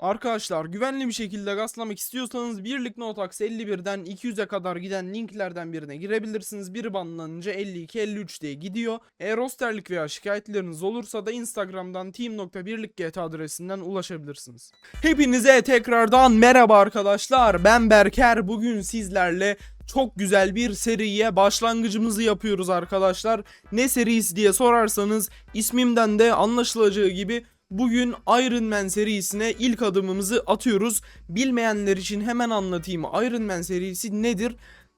Arkadaşlar güvenli bir şekilde gaslamak istiyorsanız birlik Notax 51'den 200'e kadar giden linklerden birine girebilirsiniz. Bir banlanınca 52-53 diye gidiyor. Eğer hosterlik veya şikayetleriniz olursa da Instagram'dan team.birlikgt adresinden ulaşabilirsiniz. Hepinize tekrardan merhaba arkadaşlar. Ben Berker. Bugün sizlerle çok güzel bir seriye başlangıcımızı yapıyoruz arkadaşlar. Ne serisi diye sorarsanız ismimden de anlaşılacağı gibi bugün Iron Man serisine ilk adımımızı atıyoruz. Bilmeyenler için hemen anlatayım. Iron Man serisi nedir?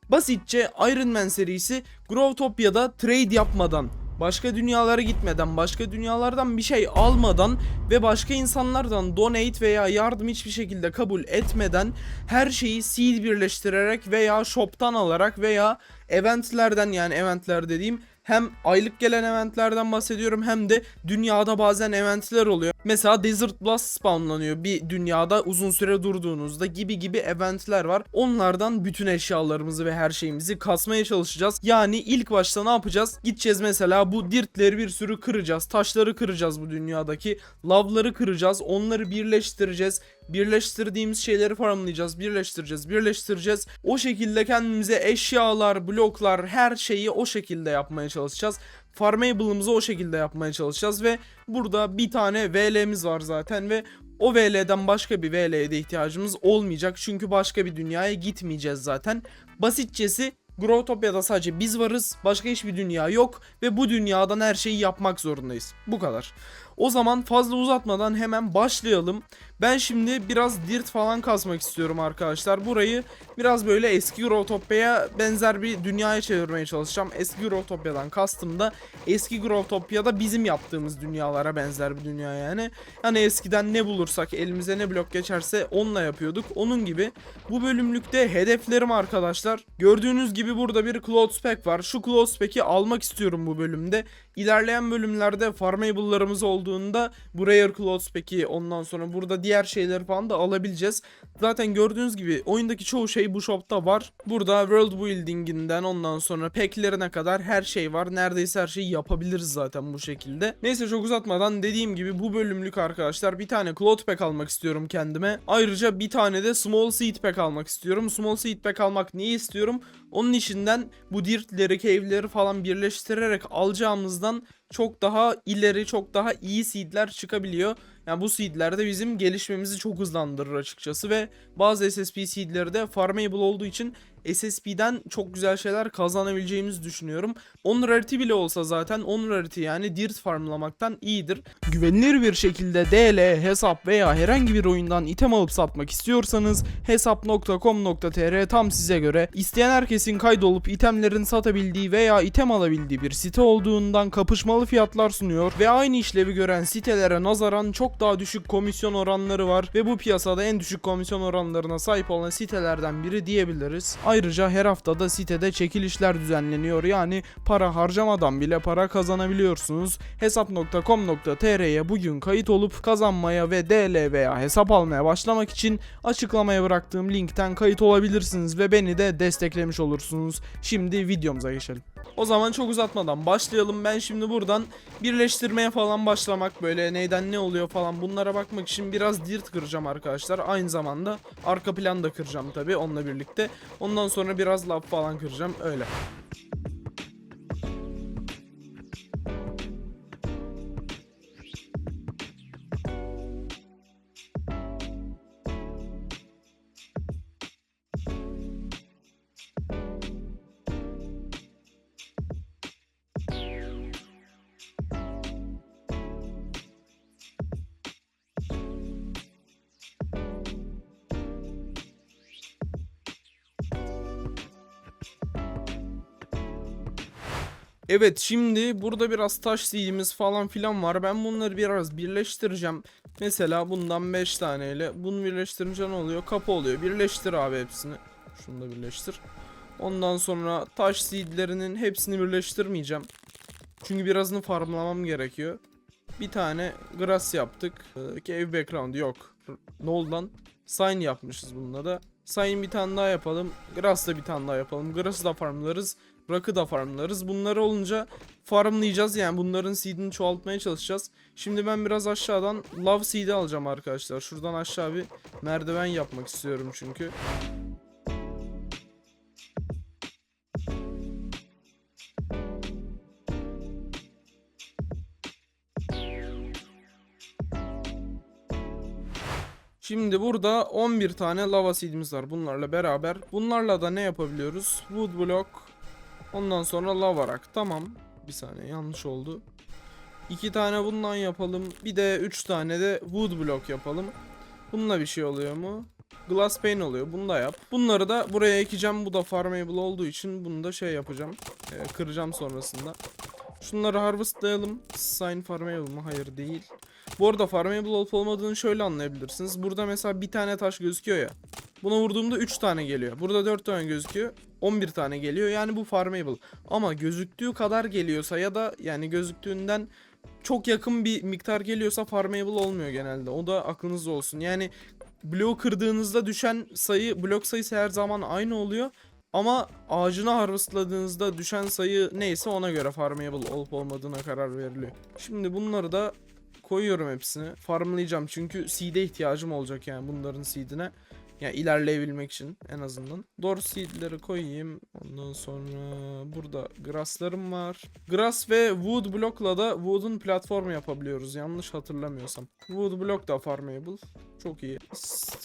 Basitçe Iron Man serisi Growtopia'da trade yapmadan, başka dünyalara gitmeden, başka dünyalardan bir şey almadan ve başka insanlardan donate veya yardım hiçbir şekilde kabul etmeden her şeyi seed birleştirerek veya shop'tan alarak veya eventlerden yani eventler dediğim hem aylık gelen eventlerden bahsediyorum hem de dünyada bazen eventler oluyor. Mesela Desert Blast spawnlanıyor bir dünyada uzun süre durduğunuzda gibi gibi eventler var. Onlardan bütün eşyalarımızı ve her şeyimizi kasmaya çalışacağız. Yani ilk başta ne yapacağız? Gideceğiz mesela bu dirtleri bir sürü kıracağız. Taşları kıracağız bu dünyadaki. Lavları kıracağız. Onları birleştireceğiz birleştirdiğimiz şeyleri farmlayacağız, birleştireceğiz, birleştireceğiz. O şekilde kendimize eşyalar, bloklar, her şeyi o şekilde yapmaya çalışacağız. Farmable'ımızı o şekilde yapmaya çalışacağız ve burada bir tane VL'miz var zaten ve o VL'den başka bir VL'ye de ihtiyacımız olmayacak. Çünkü başka bir dünyaya gitmeyeceğiz zaten. Basitçesi Growtopia'da sadece biz varız. Başka hiçbir dünya yok ve bu dünyadan her şeyi yapmak zorundayız. Bu kadar. O zaman fazla uzatmadan hemen başlayalım. Ben şimdi biraz dirt falan kazmak istiyorum arkadaşlar. Burayı biraz böyle eski Growtopia'ya benzer bir dünyaya çevirmeye çalışacağım. Eski Growtopia'dan kastım da eski Growtopia'da bizim yaptığımız dünyalara benzer bir dünya yani. Yani eskiden ne bulursak elimize ne blok geçerse onunla yapıyorduk. Onun gibi bu bölümlükte hedeflerim arkadaşlar. Gördüğünüz gibi burada bir Cloud Pack var. Şu Cloud Pack'i almak istiyorum bu bölümde. İlerleyen bölümlerde farmable'larımız olduğunda bu Rare Clothes peki ondan sonra burada diğer şeyleri falan da alabileceğiz. Zaten gördüğünüz gibi oyundaki çoğu şey bu shopta var. Burada world building'inden ondan sonra pack'lerine kadar her şey var. Neredeyse her şeyi yapabiliriz zaten bu şekilde. Neyse çok uzatmadan dediğim gibi bu bölümlük arkadaşlar bir tane cloth pack almak istiyorum kendime. Ayrıca bir tane de small seed pack almak istiyorum. Small seed pack almak niye istiyorum? Onun içinden bu dirtleri, cave'leri falan birleştirerek alacağımızdan çok daha ileri, çok daha iyi seedler çıkabiliyor. Yani bu seedler de bizim gelişmemizi çok hızlandırır açıkçası ve bazı SSP seedleri de farmable olduğu için SSP'den çok güzel şeyler kazanabileceğimizi düşünüyorum. 10 rarity bile olsa zaten 10 rarity yani dirt farmlamaktan iyidir. Güvenilir bir şekilde DL, hesap veya herhangi bir oyundan item alıp satmak istiyorsanız hesap.com.tr tam size göre. İsteyen herkesin kaydolup itemlerin satabildiği veya item alabildiği bir site olduğundan kapışmalı fiyatlar sunuyor ve aynı işlevi gören sitelere nazaran çok daha düşük komisyon oranları var ve bu piyasada en düşük komisyon oranlarına sahip olan sitelerden biri diyebiliriz. Ayrıca her haftada sitede çekilişler düzenleniyor yani para harcamadan bile para kazanabiliyorsunuz. Hesap.com.tr'ye bugün kayıt olup kazanmaya ve DL veya hesap almaya başlamak için açıklamaya bıraktığım linkten kayıt olabilirsiniz ve beni de desteklemiş olursunuz. Şimdi videomuza geçelim. O zaman çok uzatmadan başlayalım. Ben şimdi buradan birleştirmeye falan başlamak böyle neyden ne oluyor falan bunlara bakmak için biraz dirt kıracağım arkadaşlar. Aynı zamanda arka plan da kıracağım tabi onunla birlikte. Ondan sonra biraz lab falan kıracağım öyle. Evet şimdi burada biraz taş seedimiz falan filan var. Ben bunları biraz birleştireceğim. Mesela bundan 5 taneyle bunu birleştirince ne oluyor? Kapı oluyor. Birleştir abi hepsini. Şunu da birleştir. Ondan sonra taş seedlerinin hepsini birleştirmeyeceğim. Çünkü birazını farmlamam gerekiyor. Bir tane grass yaptık. Ee, Cave background yok. Ne oldu lan? Sign yapmışız bununla da. Sign bir tane daha yapalım. Grass da bir tane daha yapalım. Grass'ı da farmlarız. Rock'ı da farmlarız. Bunları olunca farmlayacağız yani bunların seed'ini çoğaltmaya çalışacağız. Şimdi ben biraz aşağıdan love seed'i alacağım arkadaşlar. Şuradan aşağı bir merdiven yapmak istiyorum çünkü. Şimdi burada 11 tane lava seed'imiz var bunlarla beraber. Bunlarla da ne yapabiliyoruz? Wood block. Ondan sonra lava rock. Tamam. Bir saniye yanlış oldu. 2 tane bundan yapalım. Bir de 3 tane de wood block yapalım. Bununla bir şey oluyor mu? Glass pane oluyor. Bunu da yap. Bunları da buraya ekeceğim. Bu da farmable olduğu için bunu da şey yapacağım. Ee, kıracağım sonrasında. Şunları harvestlayalım. Sign farmable mı? Hayır değil. Bu arada farmable olup olmadığını şöyle anlayabilirsiniz. Burada mesela bir tane taş gözüküyor ya. Buna vurduğumda 3 tane geliyor. Burada 4 tane gözüküyor. 11 tane geliyor. Yani bu farmable. Ama gözüktüğü kadar geliyorsa ya da yani gözüktüğünden çok yakın bir miktar geliyorsa farmable olmuyor genelde. O da aklınızda olsun. Yani bloğu kırdığınızda düşen sayı blok sayısı her zaman aynı oluyor. Ama ağacını harvestladığınızda düşen sayı neyse ona göre farmable olup olmadığına karar veriliyor. Şimdi bunları da koyuyorum hepsini. Farmlayacağım çünkü seed'e ihtiyacım olacak yani bunların seed'ine. Yani ilerleyebilmek için en azından. Doğru seed'leri koyayım. Ondan sonra burada grass'larım var. Grass ve wood block'la da wood'un platformu yapabiliyoruz. Yanlış hatırlamıyorsam. Wood block da farmable. Çok iyi.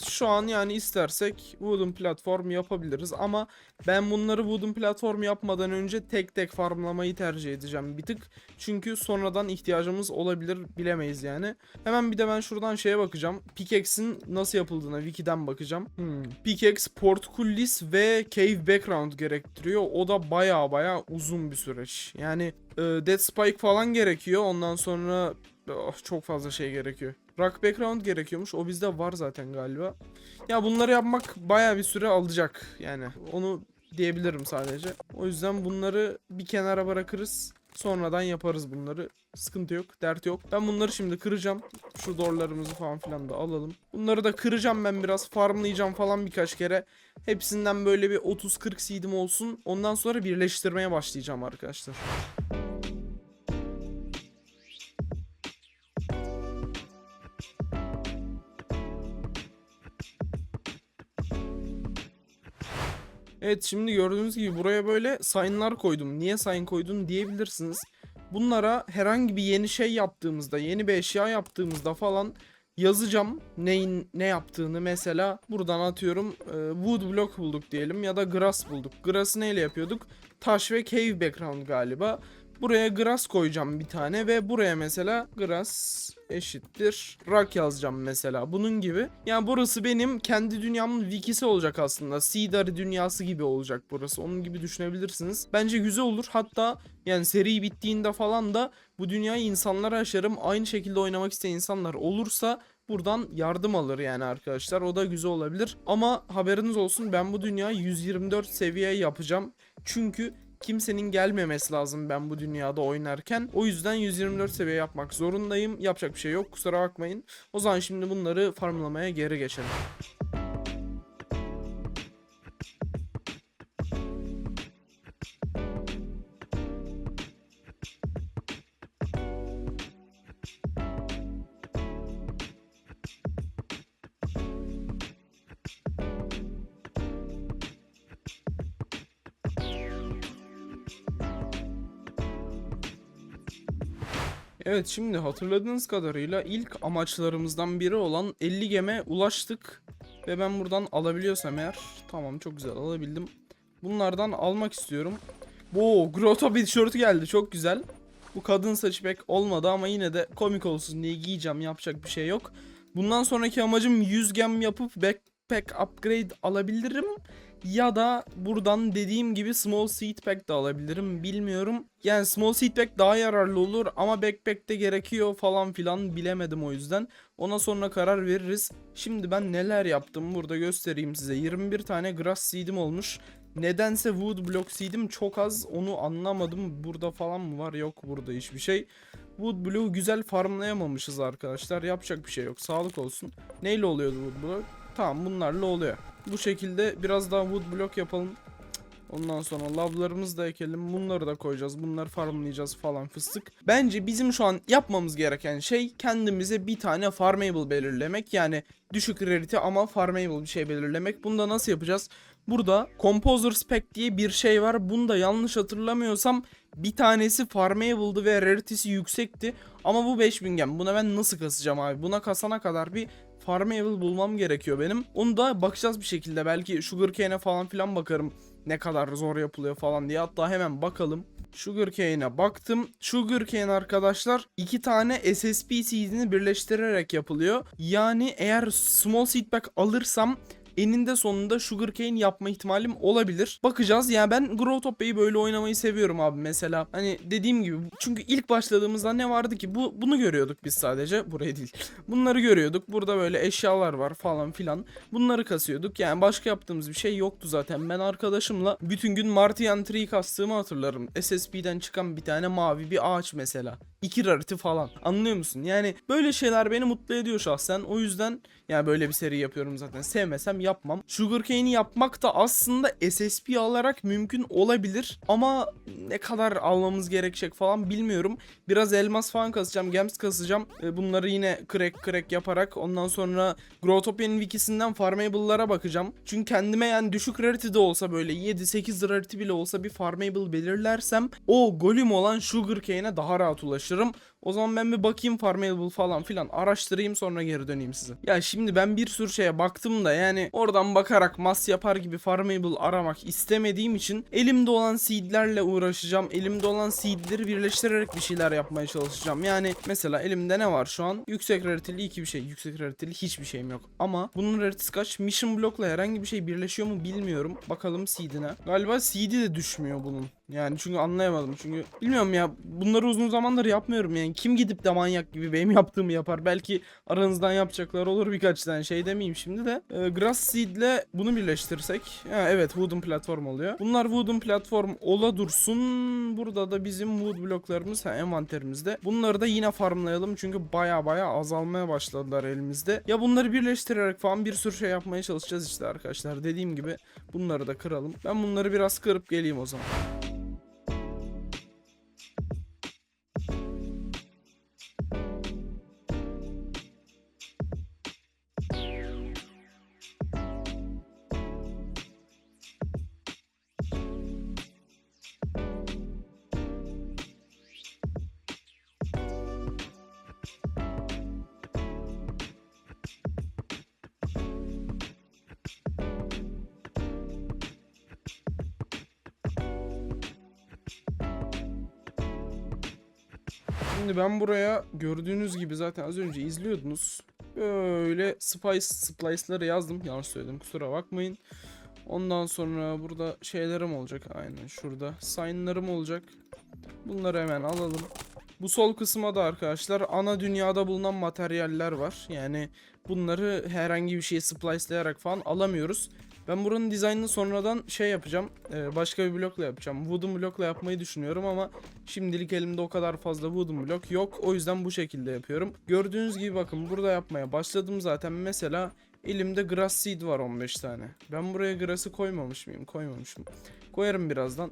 Şu an yani istersek Wood'un platform yapabiliriz ama ben bunları Wood'un platform yapmadan önce tek tek farmlamayı tercih edeceğim bir tık. Çünkü sonradan ihtiyacımız olabilir bilemeyiz yani. Hemen bir de ben şuradan şeye bakacağım. Pickaxe'in nasıl yapıldığına wiki'den bakacağım. Hmm. Pickaxe, portcullis ve cave background gerektiriyor. O da baya baya uzun bir süreç. Yani e, dead spike falan gerekiyor. Ondan sonra oh, çok fazla şey gerekiyor. Rock background gerekiyormuş. O bizde var zaten galiba. Ya bunları yapmak baya bir süre alacak. Yani onu diyebilirim sadece. O yüzden bunları bir kenara bırakırız. Sonradan yaparız bunları. Sıkıntı yok, dert yok. Ben bunları şimdi kıracağım. Şu dorlarımızı falan filan da alalım. Bunları da kıracağım ben biraz. Farmlayacağım falan birkaç kere. Hepsinden böyle bir 30-40 seedim olsun. Ondan sonra birleştirmeye başlayacağım arkadaşlar. Evet şimdi gördüğünüz gibi buraya böyle sign'lar koydum. Niye sign koydum diyebilirsiniz. Bunlara herhangi bir yeni şey yaptığımızda, yeni bir eşya yaptığımızda falan yazacağım neyin ne yaptığını mesela buradan atıyorum e, wood block bulduk diyelim ya da grass bulduk. Grass'ı neyle yapıyorduk? Taş ve cave background galiba. Buraya grass koyacağım bir tane ve buraya mesela grass eşittir rock yazacağım mesela bunun gibi. Yani burası benim kendi dünyamın wikisi olacak aslında. Seedar dünyası gibi olacak burası. Onun gibi düşünebilirsiniz. Bence güzel olur. Hatta yani seri bittiğinde falan da bu dünyayı insanlara aşarım. Aynı şekilde oynamak isteyen insanlar olursa buradan yardım alır yani arkadaşlar. O da güzel olabilir. Ama haberiniz olsun ben bu dünyayı 124 seviye yapacağım. Çünkü kimsenin gelmemesi lazım ben bu dünyada oynarken. O yüzden 124 seviye yapmak zorundayım. Yapacak bir şey yok kusura bakmayın. O zaman şimdi bunları farmlamaya geri geçelim. Evet şimdi hatırladığınız kadarıyla ilk amaçlarımızdan biri olan 50 geme ulaştık. Ve ben buradan alabiliyorsam eğer tamam çok güzel alabildim. Bunlardan almak istiyorum. Bu Grotto bir tişörtü geldi çok güzel. Bu kadın saçı pek olmadı ama yine de komik olsun diye giyeceğim yapacak bir şey yok. Bundan sonraki amacım 100 gem yapıp backpack upgrade alabilirim. Ya da buradan dediğim gibi small seed pack de alabilirim bilmiyorum. Yani small seed pack daha yararlı olur ama backpack de gerekiyor falan filan bilemedim o yüzden. Ona sonra karar veririz. Şimdi ben neler yaptım burada göstereyim size. 21 tane grass seed'im olmuş. Nedense wood block seed'im çok az onu anlamadım. Burada falan mı var yok burada hiçbir şey. Wood block'u güzel farmlayamamışız arkadaşlar. Yapacak bir şey yok. Sağlık olsun. Neyle oluyordu wood block? Tamam bunlarla oluyor. Bu şekilde biraz daha wood block yapalım. Ondan sonra lavlarımızı da ekelim. Bunları da koyacağız. Bunları farmlayacağız falan fıstık. Bence bizim şu an yapmamız gereken şey kendimize bir tane farmable belirlemek. Yani düşük rarity ama farmable bir şey belirlemek. Bunu da nasıl yapacağız? Burada Composer Spec diye bir şey var. Bunu da yanlış hatırlamıyorsam bir tanesi farmable'dı ve rarity'si yüksekti. Ama bu 5000 gem. Buna ben nasıl kasacağım abi? Buna kasana kadar bir farmable bulmam gerekiyor benim. Onu da bakacağız bir şekilde. Belki sugarcane'e falan filan bakarım. Ne kadar zor yapılıyor falan diye. Hatta hemen bakalım. Sugarcane'e baktım. Sugarcane arkadaşlar iki tane SSP seedini birleştirerek yapılıyor. Yani eğer small seed pack alırsam eninde sonunda sugarcane yapma ihtimalim olabilir. Bakacağız. Yani ben Growtopia'yı böyle oynamayı seviyorum abi mesela. Hani dediğim gibi çünkü ilk başladığımızda ne vardı ki? Bu bunu görüyorduk biz sadece. Burayı değil. Bunları görüyorduk. Burada böyle eşyalar var falan filan. Bunları kasıyorduk. Yani başka yaptığımız bir şey yoktu zaten. Ben arkadaşımla bütün gün Martian Tree kastığımı hatırlarım. SSP'den çıkan bir tane mavi bir ağaç mesela. İki rarity falan. Anlıyor musun? Yani böyle şeyler beni mutlu ediyor şahsen. O yüzden yani böyle bir seri yapıyorum zaten. Sevmesem yapmam. Sugarcane'i yapmak da aslında SSP alarak mümkün olabilir. Ama ne kadar almamız gerekecek falan bilmiyorum. Biraz elmas falan kasacağım. Gems kasacağım. E, Bunları yine crack crack yaparak ondan sonra Growtopia'nın wikisinden farmable'lara bakacağım. Çünkü kendime yani düşük rarity de olsa böyle 7-8 rarity bile olsa bir farmable belirlersem o golüm olan Sugarcane'e daha rahat ulaşırım. O zaman ben bir bakayım farmable falan filan araştırayım sonra geri döneyim size. Ya şimdi ben bir sürü şeye baktım da yani oradan bakarak mas yapar gibi farmable aramak istemediğim için elimde olan seedlerle uğraşacağım. Elimde olan seedleri birleştirerek bir şeyler yapmaya çalışacağım. Yani mesela elimde ne var şu an? Yüksek rarity'li iki bir şey. Yüksek rarity'li hiçbir şeyim yok. Ama bunun rarity'si kaç? Mission block'la herhangi bir şey birleşiyor mu bilmiyorum. Bakalım seed'ine. Galiba seed'i de düşmüyor bunun. Yani çünkü anlayamadım. Çünkü bilmiyorum ya bunları uzun zamandır yapmıyorum yani. Kim gidip de manyak gibi benim yaptığımı yapar. Belki aranızdan yapacaklar olur birkaç tane şey demeyeyim şimdi de. Ee, Grass Seed'le bunu birleştirsek. Ha, evet Wooden platform oluyor. Bunlar Wooden platform ola dursun. Burada da bizim wood bloklarımız ha, envanterimizde. Bunları da yine farmlayalım çünkü baya baya azalmaya başladılar elimizde. Ya bunları birleştirerek falan bir sürü şey yapmaya çalışacağız işte arkadaşlar. Dediğim gibi bunları da kıralım. Ben bunları biraz kırıp geleyim o zaman. Şimdi ben buraya gördüğünüz gibi zaten az önce izliyordunuz. Böyle spice splice'ları yazdım. Yanlış söyledim kusura bakmayın. Ondan sonra burada şeylerim olacak. Aynen şurada. Sign'larım olacak. Bunları hemen alalım. Bu sol kısma da arkadaşlar ana dünyada bulunan materyaller var. Yani bunları herhangi bir şeye splice'layarak falan alamıyoruz. Ben buranın dizaynını sonradan şey yapacağım. e, başka bir blokla yapacağım. Wooden blokla yapmayı düşünüyorum ama şimdilik elimde o kadar fazla wooden blok yok. O yüzden bu şekilde yapıyorum. Gördüğünüz gibi bakın burada yapmaya başladım zaten. Mesela elimde grass seed var 15 tane. Ben buraya grass'ı koymamış mıyım? Koymamışım. Koyarım birazdan.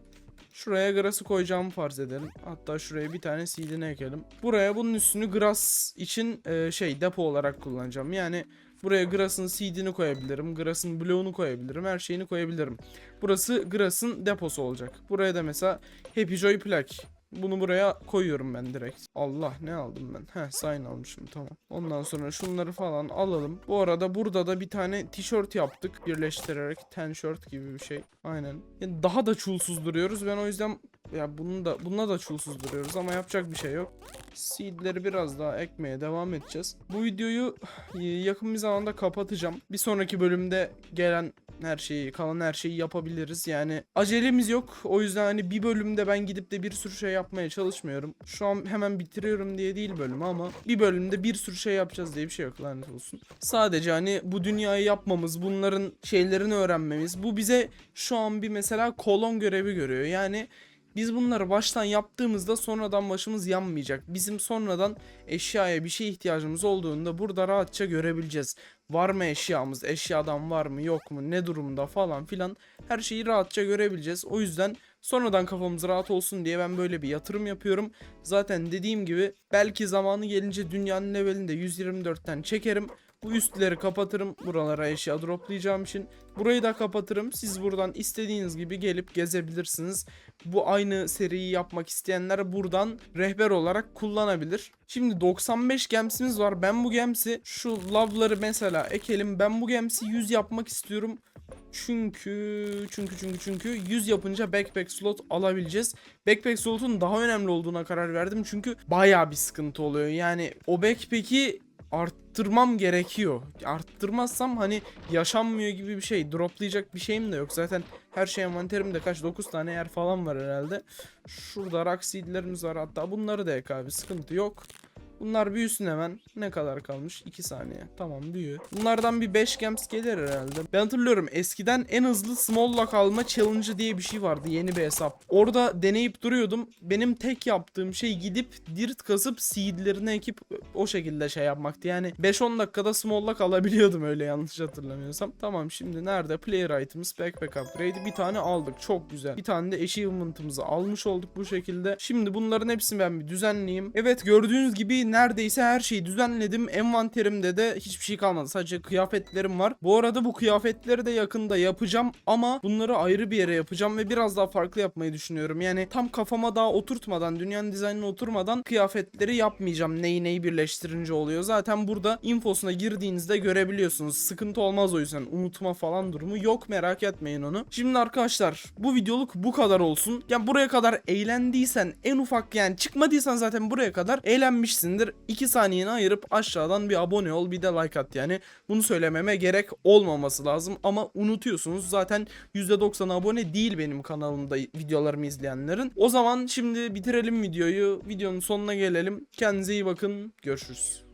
Şuraya grass'ı koyacağımı farz edelim. Hatta şuraya bir tane seed'ini ekelim. Buraya bunun üstünü grass için e, şey depo olarak kullanacağım. Yani buraya grass'ın seed'ini koyabilirim. Grass'ın bloğunu koyabilirim. Her şeyini koyabilirim. Burası grass'ın deposu olacak. Buraya da mesela Happy Joy plak. Bunu buraya koyuyorum ben direkt. Allah ne aldım ben? Heh sign almışım tamam. Ondan sonra şunları falan alalım. Bu arada burada da bir tane tişört yaptık. Birleştirerek ten shirt gibi bir şey. Aynen. Yani daha da çulsuz duruyoruz. Ben o yüzden ya bunu da bununla da çulsuz duruyoruz ama yapacak bir şey yok. Seedleri biraz daha ekmeye devam edeceğiz. Bu videoyu e, yakın bir zamanda kapatacağım. Bir sonraki bölümde gelen her şeyi, kalan her şeyi yapabiliriz. Yani acelemiz yok. O yüzden hani bir bölümde ben gidip de bir sürü şey yapmaya çalışmıyorum. Şu an hemen bitiriyorum diye değil bölümü ama bir bölümde bir sürü şey yapacağız diye bir şey yok lanet olsun. Sadece hani bu dünyayı yapmamız, bunların şeylerini öğrenmemiz bu bize şu an bir mesela kolon görevi görüyor. Yani Biz bunları baştan yaptığımızda sonradan başımız yanmayacak. Bizim sonradan eşyaya bir şey ihtiyacımız olduğunda burada rahatça görebileceğiz. Var mı eşyamız, eşyadan var mı yok mu, ne durumda falan filan her şeyi rahatça görebileceğiz. O yüzden sonradan kafamız rahat olsun diye ben böyle bir yatırım yapıyorum. Zaten dediğim gibi belki zamanı gelince dünyanın levelinde 124'ten çekerim. Bu üstleri kapatırım. Buralara eşya droplayacağım için. Burayı da kapatırım. Siz buradan istediğiniz gibi gelip gezebilirsiniz. Bu aynı seriyi yapmak isteyenler buradan rehber olarak kullanabilir. Şimdi 95 gemsimiz var. Ben bu gemsi şu lavları mesela ekelim. Ben bu gemsi 100 yapmak istiyorum. Çünkü çünkü çünkü çünkü 100 yapınca backpack slot alabileceğiz. Backpack slotun daha önemli olduğuna karar verdim. Çünkü baya bir sıkıntı oluyor. Yani o backpack'i arttırmam gerekiyor. Arttırmazsam hani yaşanmıyor gibi bir şey. Droplayacak bir şeyim de yok. Zaten her şey envanterimde kaç 9 tane yer falan var herhalde. Şurada rock seedlerimiz var hatta bunları da ek abi sıkıntı yok. Bunlar büyüsün hemen. Ne kadar kalmış? 2 saniye. Tamam büyü. Bunlardan bir 5 gems gelir herhalde. Ben hatırlıyorum eskiden en hızlı small lock alma challenge diye bir şey vardı. Yeni bir hesap. Orada deneyip duruyordum. Benim tek yaptığım şey gidip dirt kasıp seedlerini ekip o şekilde şey yapmaktı. Yani 5-10 dakikada small lock alabiliyordum öyle yanlış hatırlamıyorsam. Tamam şimdi nerede? Player items, backpack upgrade. Bir tane aldık. Çok güzel. Bir tane de achievement'ımızı almış olduk bu şekilde. Şimdi bunların hepsini ben bir düzenleyeyim. Evet gördüğünüz gibi neredeyse her şeyi düzenledim. Envanterimde de hiçbir şey kalmadı. Sadece kıyafetlerim var. Bu arada bu kıyafetleri de yakında yapacağım ama bunları ayrı bir yere yapacağım ve biraz daha farklı yapmayı düşünüyorum. Yani tam kafama daha oturtmadan, dünyanın dizaynına oturmadan kıyafetleri yapmayacağım. Neyi neyi birleştirince oluyor. Zaten burada infosuna girdiğinizde görebiliyorsunuz. Sıkıntı olmaz o yüzden. Unutma falan durumu yok merak etmeyin onu. Şimdi arkadaşlar bu videoluk bu kadar olsun. Yani buraya kadar eğlendiysen en ufak yani çıkmadıysan zaten buraya kadar eğlenmişsindir. 2 saniyeni ayırıp aşağıdan bir abone ol bir de like at yani. Bunu söylememe gerek olmaması lazım ama unutuyorsunuz. Zaten %90 abone değil benim kanalımda videolarımı izleyenlerin. O zaman şimdi bitirelim videoyu. Videonun sonuna gelelim. Kendinize iyi bakın. Görüşürüz.